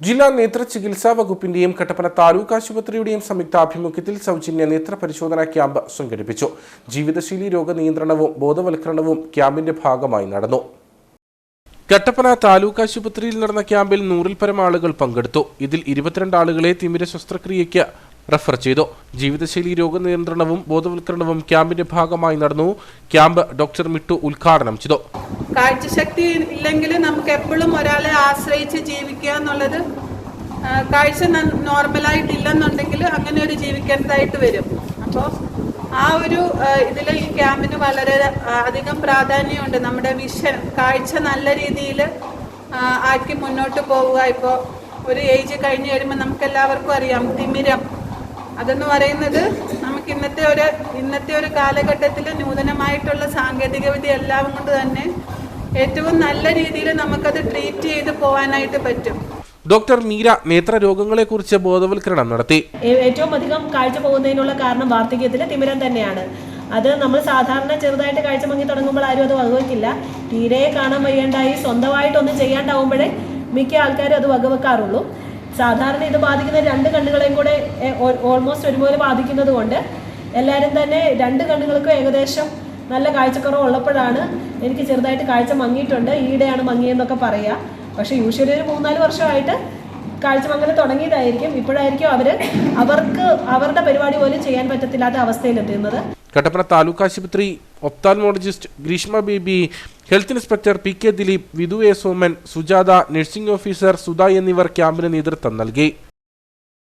ജില്ലാ നേത്ര ചികിത്സാ വകുപ്പിന്റെയും കട്ടപ്പന താലൂക്ക് ആശുപത്രിയുടെയും സംയുക്താഭിമുഖ്യത്തിൽ സൗജന്യ നേത്ര പരിശോധനാ ക്യാമ്പ് സംഘടിപ്പിച്ചു. ജീവിതശൈലി രോഗ നിയന്ത്രണവും ബോധവൽക്കരണവും ക്യാമ്പിന്റെ ഭാഗമായി നടന്നു. കട്ടപ്പന താലൂക്ക് ആശുപത്രിയിൽ നടന്ന ക്യാമ്പിൽ നൂറിൽ പരം ആളുകൾ പങ്കെടുത്തു. ഇതിൽ ഇരുപത്തിരണ്ട് ആളുകളെ തിമിര ശസ്ത്രക്രിയയ്ക്ക് റഫർ ചെയ്തു. ജീവിതശൈലി രോഗനിയന്ത്രണവും ബോധവൽക്കരണവും ക്യാമ്പിന്റെ ഭാഗമായി നടന്നു. ക്യാമ്പ് ഡോക്ടർ മിട്ടു ഉദ്ഘാടനം ചെയ്തു. കാഴ്ചശക്തി ഇല്ലെങ്കിൽ നമുക്ക് എപ്പോഴും ഒരാളെ ആശ്രയിച്ച് ജീവിക്കുക എന്നുള്ളത് കാഴ്ച നോർമലായിട്ടില്ലെന്നുണ്ടെങ്കിൽ അങ്ങനെ ഒരു ജീവിക്കേണ്ടതായിട്ട് വരും. അപ്പോൾ ആ ഒരു ഇതിൽ ഈ ക്യാമ്പിന് വളരെ അധികം പ്രാധാന്യമുണ്ട്. നമ്മുടെ വിഷൻ കാഴ്ച നല്ല രീതിയിൽ ആക്കി മുന്നോട്ട് പോവുക. ഇപ്പോൾ ഒരു ഏജ് കഴിഞ്ഞ് കഴിയുമ്പോൾ നമുക്ക് എല്ലാവർക്കും അറിയാം തിമിരം. അതെന്ന് പറയുന്നത് നമുക്ക് ഇന്നത്തെ ഒരു ഇന്നത്തെ ഒരു കാലഘട്ടത്തിൽ നൂതനമായിട്ടുള്ള സാങ്കേതികവിദ്യ എല്ലാം കൊണ്ട് തന്നെ ഏറ്റവും നല്ല രീതിയിൽ നമുക്കത് ട്രീറ്റ് ചെയ്ത് പോകാനായിട്ട് പറ്റും. ഡോക്ടർ മീര നേത്രരോഗങ്ങളെക്കുറിച്ച് ബോധവൽക്കരണം നടത്തി. ഏറ്റവും അധികം കാഴ്ച പോകുന്നതിനുള്ള കാരണം വാർദ്ധക്യത്തിലെ തിമിരം തന്നെയാണ്. അത് നമ്മൾ സാധാരണ ചെറുതായിട്ട് കാഴ്ച മങ്ങി തുടങ്ങുമ്പോൾ ആരും അത് വകവെക്കില്ല. തീരെ കാണാൻ വയ്യാണ്ടായി സ്വന്തമായിട്ടൊന്നും ചെയ്യാണ്ടാവുമ്പോഴേ മിക്ക ആൾക്കാരും അത് വകവെക്കാറുള്ളൂ. സാധാരണ ഇത് ബാധിക്കുന്ന രണ്ട് കണ്ണുകളെയും കൂടെ ഓൾമോസ്റ്റ് ഒരുപോലെ ബാധിക്കുന്നത് കൊണ്ട് എല്ലാവരും തന്നെ രണ്ട് കണ്ണുകൾക്കും ഏകദേശം നല്ല കാഴ്ചക്കുറവ് ഉള്ളപ്പോഴാണ് എനിക്ക് ചെറുതായിട്ട് കാഴ്ച മങ്ങിയിട്ടുണ്ട്. ഈടെയാണ് മങ്ങിയെന്നൊക്കെ പറയുക പക്ഷേ യൂഷ്വലി ഒരു മൂന്നാൽ വർഷമായിട്ട് കാഴ്ച മങ്ങൽ തുടങ്ങിയതായിരിക്കും. ഇപ്പോഴായിരിക്കും അവർ അവർക്ക് അവരുടെ പരിപാടി പോലും ചെയ്യാൻ പറ്റത്തില്ലാത്ത അവസ്ഥയിലെത്തുന്നത്. കട്ടപ്പന താലൂക്ക് ആശുപത്രി ophthalmologist Greeshma Baby health inspector P K Dileep Vidhu A Soman Sujatha nursing officer Sudha എന്നിവർ ക്യാമ്പിന് നേതൃത്വം നൽകി.